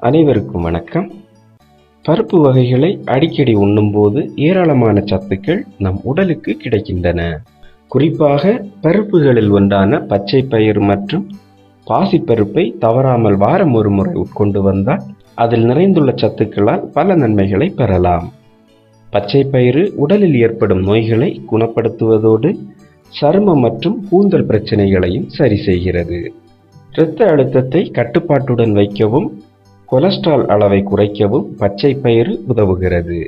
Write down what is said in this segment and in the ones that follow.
அனைவருக்கும் வணக்கம். பருப்பு வகைகளை அடிக்கடி உண்ணும்போது ஏராளமான சத்துக்கள் நம் உடலுக்கு கிடைக்கின்றன. குறிப்பாக பருப்புகளில் ஒன்றான பச்சை பயிறு மற்றும் பாசிப்பருப்பை தவறாமல் வாரம் ஒரு முறை உட்கொண்டு வந்தால் அதில் நிறைந்துள்ள சத்துக்களால் பல நன்மைகளை பெறலாம். பச்சை பயிறு உடலில் ஏற்படும் நோய்களை குணப்படுத்துவதோடு சருமம் மற்றும் கூந்தல் பிரச்சனைகளையும் சரி செய்கிறது. இரத்த அழுத்தத்தை கட்டுப்பாட்டுடன் வைக்கவும் கொலஸ்ட்ரால் அளவை குறைக்கவும் பச்சை பயிறு உதவுகிறது.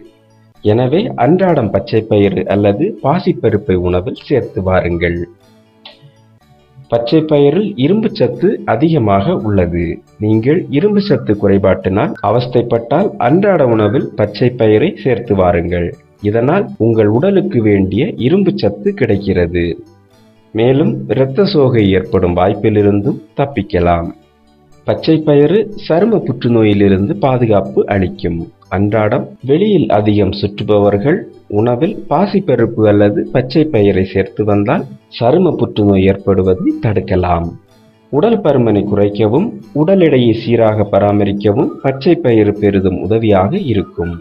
எனவே அன்றாடம் பச்சை பயிறு அல்லது பாசிப்பருப்பை உணவில் சேர்த்து வாருங்கள். பச்சை பயிரில் இரும்பு சத்து அதிகமாக உள்ளது. நீங்கள் இரும்பு சத்து குறைபாட்டினால் அவஸ்தைப்பட்டால் அன்றாட உணவில் பச்சை பயிரை சேர்த்து வாருங்கள். இதனால் உங்கள் உடலுக்கு வேண்டிய இரும்பு சத்து கிடைக்கிறது. மேலும் இரத்த சோகை ஏற்படும் வாய்ப்பிலிருந்தும் தப்பிக்கலாம். பச்சை பயிறு சரும புற்றுநோயிலிருந்து பாதுகாப்பு அளிக்கும். அன்றாடம் வெளியில் அதிகம் சுற்றுபவர்கள் உணவில் பாசிப்பருப்பு அல்லது பச்சை பயிரை சேர்த்து வந்தால் சரும புற்றுநோய் ஏற்படுவதை தடுக்கலாம். உடல் பருமனை குறைக்கவும் உடல் எடையை சீராக பராமரிக்கவும் பச்சை பயிறு பெரிதும் உதவியாக இருக்கும்.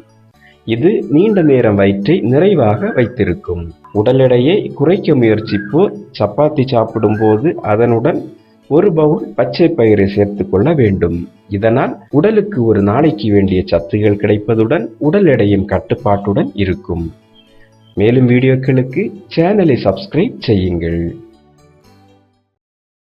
இது நீண்ட நேரம் வயிற்றை நிறைவாக வைத்திருக்கும். உடல் எடையை குறைக்க முயற்சிப்போர் சப்பாத்தி சாப்பிடும்போது அதனுடன் ஒரு பவுல் பச்சை பயிரை சேர்த்து கொள்ள வேண்டும். இதனால் உடலுக்கு ஒரு நாளைக்கு வேண்டிய சத்துகள் கிடைப்பதுடன் உடல் எடையும் கட்டுப்பாட்டுடன் இருக்கும். மேலும் வீடியோக்களுக்கு சேனலை சப்ஸ்கிரைப் செய்யுங்கள்.